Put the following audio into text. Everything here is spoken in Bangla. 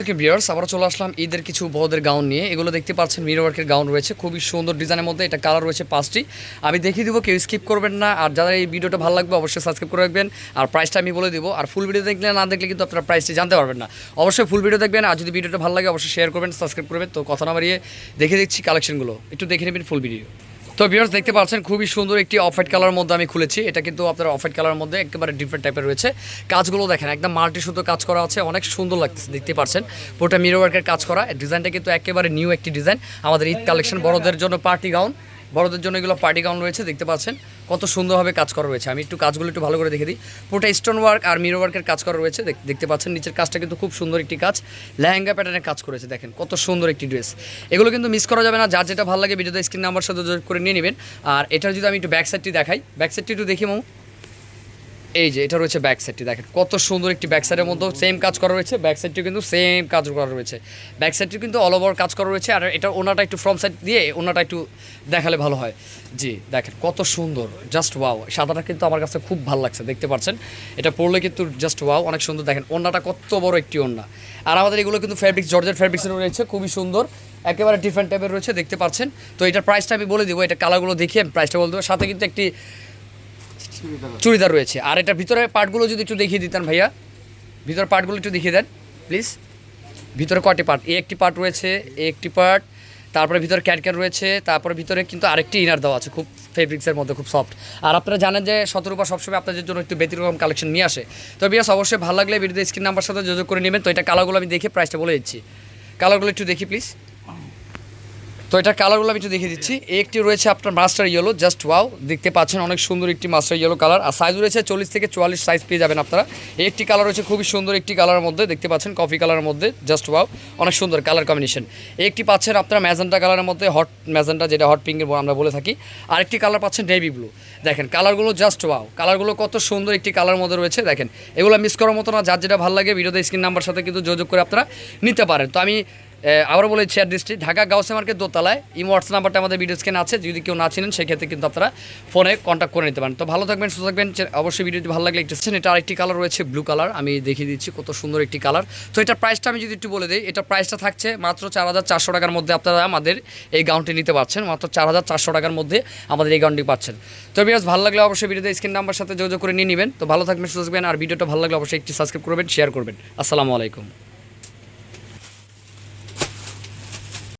বিয়ার্স আবার চলে আসলাম ঈদের কিছু বড়দের গাউন নিয়ে। এগুলো দেখতে পাচ্ছেন মিরর ওয়ার্কের গাউন রয়েছে, খুবই সুন্দর ডিজাইনের মধ্যে এটা কালার রয়েছে পাঁচটি। আমি দেখিয়ে দিব, কেউ স্কিপ করবেন না, আর যারা এই ভিডিওটা ভালো লাগবে অবশ্যই সাবস্ক্রাইব করে রাখবেন, আর প্রাইসটা আমি বলে দিব। আর ফুল ভিডিও দেখলে না দেখলে কিন্তু আপনারা প্রাইসটি জানতে পারবেন না। অবশ্যই ফুল ভিডিও দেখবেন, আর যদি ভিডিওটা ভালো লাগে অবশ্যই শেয়ার করবেন সাবস্ক্রাইব করবেন। তো কথা না বাড়িয়ে দেখে দিচ্ছি কালেকশনগুলো একটু দেখে নেবেন ফুল ভিডিও তো ভিউয়ার্স দেখতে পাচ্ছেন, খুবই সুন্দর একটি অফ হোয়াইট কালার মধ্যে আমি খুলেছি। এটা কিন্তু আপনার অফ হোয়াইট কালার মধ্যে একেবারে ডিফারেন্ট টাইপের রয়েছে। কাজগুলো দেখেন, একদম মাল্টি সুতো কাজ করা আছে, অনেক সুন্দর লাগতেছে, দেখতে পাচ্ছেন। পুরোটা মিরো ওয়ার্কের কাজ করা ডিজাইনটা কিন্তু একেবারে নিউ একটি ডিজাইন আমাদের ঈদ কালেকশন বড়দের জন্য পার্টি গাউন বড়দের জন্য এগুলো পার্টি গাউন রয়েছে, দেখতে পাচ্ছেন। কত সুন্দরভাবে কাজ করা রয়েছে। আমি একটু কাজগুলো একটু ভালো করে দেখে দিই। পুরোটা স্টোন ওয়ার্ক আর মিরো ওয়ার্কের কাজ করা রয়েছে, দেখ- দেখতে পাচ্ছেন নিচের কাজটা কিন্তু খুব সুন্দর একটি কাজ। লেহেঙ্গা প্যাটার্নের কাজ করেছে, দেখেন, কত সুন্দর একটি ড্রেস এগুলো কিন্তু মিস করা যাবে না, যার যেটা ভালো লাগে ভিডিওতে স্ক্রিন নাম্বার সাথে যোগ করে নিয়ে নেবেন। আর এটার যদি আমি একটু ব্যাক সাইডটি দেখাই ব্যাক সাইডটি একটু দেখি, মামু। এই যে, এটা রয়েছে ব্যাক সাইডটি দেখেন। কত সুন্দর একটি ব্যাক সাইডের মধ্যে সেম কাজ করা রয়েছে। ব্যাক সাইডটি কিন্তু সেম কাজ করা রয়েছে। ব্যাক সাইডটি কিন্তু অল ওভার কাজ করা রয়েছে। আর এটা ওনাটা একটু ফ্রম সাইড দিয়ে ওনাটা একটু দেখালে ভালো হয়। জি, দেখেন, কত সুন্দর। জাস্ট ওয়াও সাদাটা কিন্তু আমার কাছে খুব ভালো লাগছে, দেখতে পাচ্ছেন? এটা পরলে কিন্তু জাস্ট ওয়াও অনেক সুন্দর। দেখেন ওনাটা কত বড় একটি ওন্না আর আমাদের এগুলো কিন্তু ফ্যাব্রিক্স জর্জের ফ্যাব্রিক্সের রয়েছে, খুবই সুন্দর। একেবারে ডিফারেন্ট টাইপের রয়েছে, দেখতে পাচ্ছেন? তো এটার প্রাইসটা আমি বলে দিব, এটা কালারগুলো দেখিয়ে আমি প্রাইসটা বলে দেবো। সাথে কিন্তু একটি চুড়িদার রয়েছে। আর এটার ভিতরে পার্টগুলো যদি একটু দেখিয়ে দিতেন ভাইয়া। ভিতরের পার্টগুলো একটু দেখিয়ে দেন প্লিজ ভিতরে কটি পার্ট এ একটি পার্ট রয়েছে, এ একটি পার্ট তারপরে ভিতরে ক্যাটক্যাট রয়েছে, তারপরে ভিতরে কিন্তু আরেকটি ইনার দেওয়া আছে, খুব ফেব্রিক্সের মধ্যে, খুব সফট আর আপনারা জানেন যে শতরূপা সবসময় আপনাদের জন্য একটু ব্যতিক্রম কালেকশন নিয়ে আসে। তো বিয়াস অবশ্যই ভালো লাগলে ভিডিওতে স্ক্রিন নাম্বার সাথে যোগাযোগ করে নেবেন। তো এটা কালারগুলো আমি দেখে প্রাইসটা বলে দিচ্ছি। কালারগুলো একটু দেখি প্লিজ তো এটার কালারগুলো আমি একটু দেখিয়ে দিচ্ছি। একটি রয়েছে আপনার মাস্টার ইয়েলো, জাস্ট ওয়াও। দেখতে পাচ্ছেন অনেক সুন্দর একটি মাস্টার ইয়েলো কালার। আর সাইজ রয়েছে চল্লিশ থেকে চুয়াল্লিশ সাইজ পেয়ে যাবেন আপনারা। একটি কালার রয়েছে খুবই সুন্দর একটি কালারের মধ্যে, দেখতে পাচ্ছেন কফি কালারের মধ্যে, জাস্ট ওয়াও। অনেক সুন্দর কালার কম্বিনেশন একটি পাচ্ছেন আপনারা ম্যাজেন্টা কালারের মধ্যে হট ম্যাজেন্টা যেটা হট পিঙ্কের আমরা বলে থাকি। আরেকটি কালার পাচ্ছেন নেভি ব্লু দেখেন কালারগুলো জাস্ট ওয়াও। কালারগুলো কত সুন্দর একটি কালার মধ্যে রয়েছে, দেখেন। এগুলো মিস করার মতো না, যার যেটা ভালো লাগে ভিডিওতে স্ক্রিন নাম্বার সাথে কিন্তু যোগাযোগ করে আপনারা নিতে পারেন। তো আমি আবারও বলেছি অ্যাড্রেসটি ঢাকা গাউসে মার্কেট দোতলায়। এই হোয়াটসঅ্যাপ নাম্বারটা আমাদের ভিডিও স্ক্রিনে আছে। যদি কেউ না চিনেন, সেক্ষেত্রে কিন্তু আপনারা ফোনে কন্ট্যাক্ট করে নিতে পারেন। তো ভালো থাকবেন, সুস্থ থাকবেন। অবশ্যই ভিডিওটি ভালো লাগলে একটু এটা আরেকটি কালার রয়েছে ব্লু কালার আমি দেখিয়ে দিচ্ছি কত সুন্দর একটি কালার তো এটার প্রাইসটা আমি যদি একটু বলে দিই এটা প্রাইসটা থাকছে মাত্র চার হাজার চারশো টাকার মধ্যে আপনারা আমাদের এই গাউনটি নিতে পারছেন। মাত্র চার হাজার চারশো টাকার মধ্যে আমাদের এই গাউনটি পাচ্ছেন। তো বিরাজ ভালো লাগলে অবশ্যই ভিডিওতে স্ক্রিন নাম্বার সাথে যোগাযোগ করে নিয়ে নেবেন। তো ভালো থাকবেন, সুস্থ থাকবেন। আর ভিডিওটা ভালো লাগলে অবশ্যই একটি সাবস্ক্রাইব করবেন শেয়ার করবেন। আসসালামু আলাইকুম।